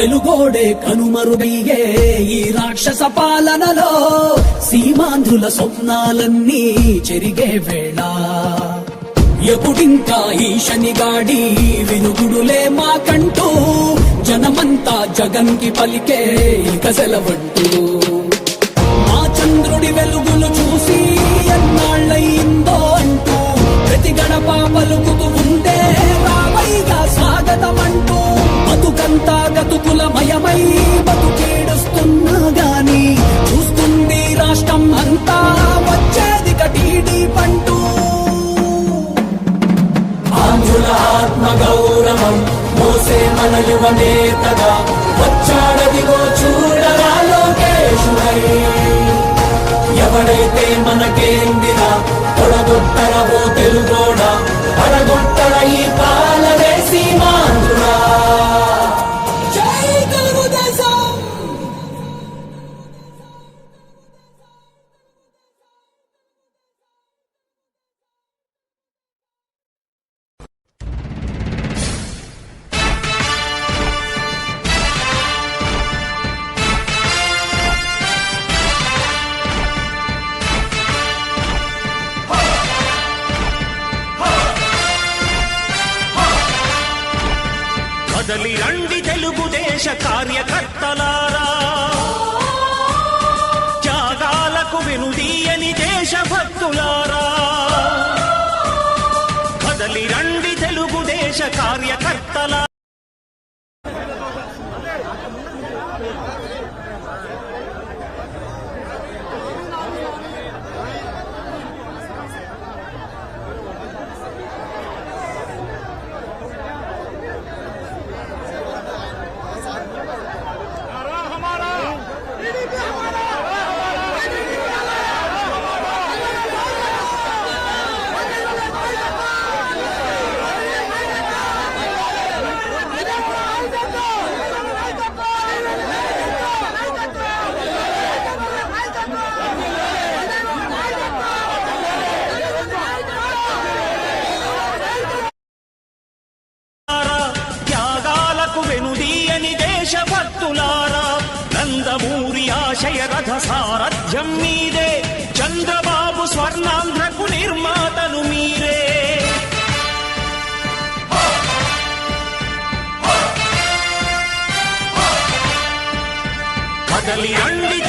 తెలుగోడే కనుమరుగయ్యే ఈ రాక్షస పాలనలో సీమాంధ్రుల స్వప్నాలన్నీ చెరిగే వేళ. ఎప్పుడింకా ఈ శనిగాడి వినుగుడులే మాకంటూ జనమంతా జగన్కి పలికే ఇక సెలవంటూ. మన కదా వచ్చాడదిగో చూడరా లోకేశుడై. ఎవడైతే మనకేందిన తొడగొట్టరవో తెలుగోడ? పడగొట్టడ ఈ పాలనే సీమాంధ్రుడా కార్యకర్తల. రాజ్యం మీదే చంద్రబాబు స్వర్ణాంధ్రకు నిర్మాతలు మీరే. కదలి అండి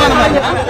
పార్టీకే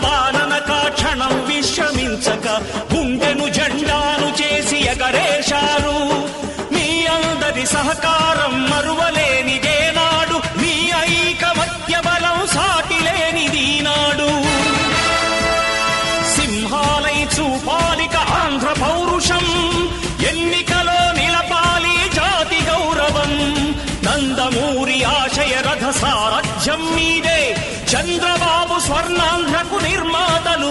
స్వర్ణాంధ్రకు నిర్మాతలు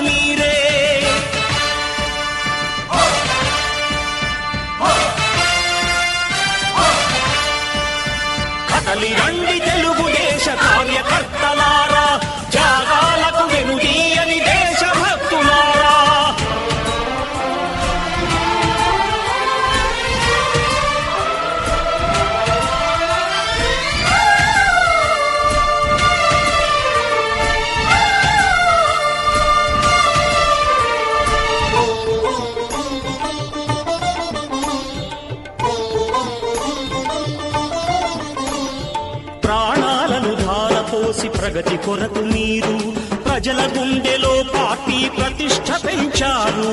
ప్రగతి కొరకు మీరు ప్రజల గుండెలో పార్టీ ప్రతిష్ట పెంచారు.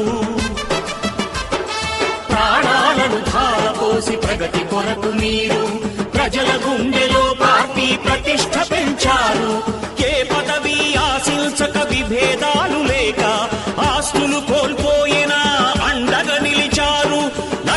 ప్రాణాలను ధారపోసి ప్రగతి కొరకు మీరు ప్రజల గుండెలో పార్టీ ప్రతిష్ట పెంచారు. ఏ పదవి ఆశించక విభేదా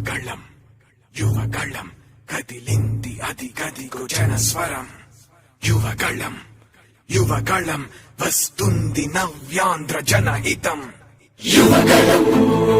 యువగళం యువగళం కదిలింది అది గదిగో జనస్వరం యువగళం యువగళం వస్తుంది నవ్యాంధ్ర జనహితం యువగళం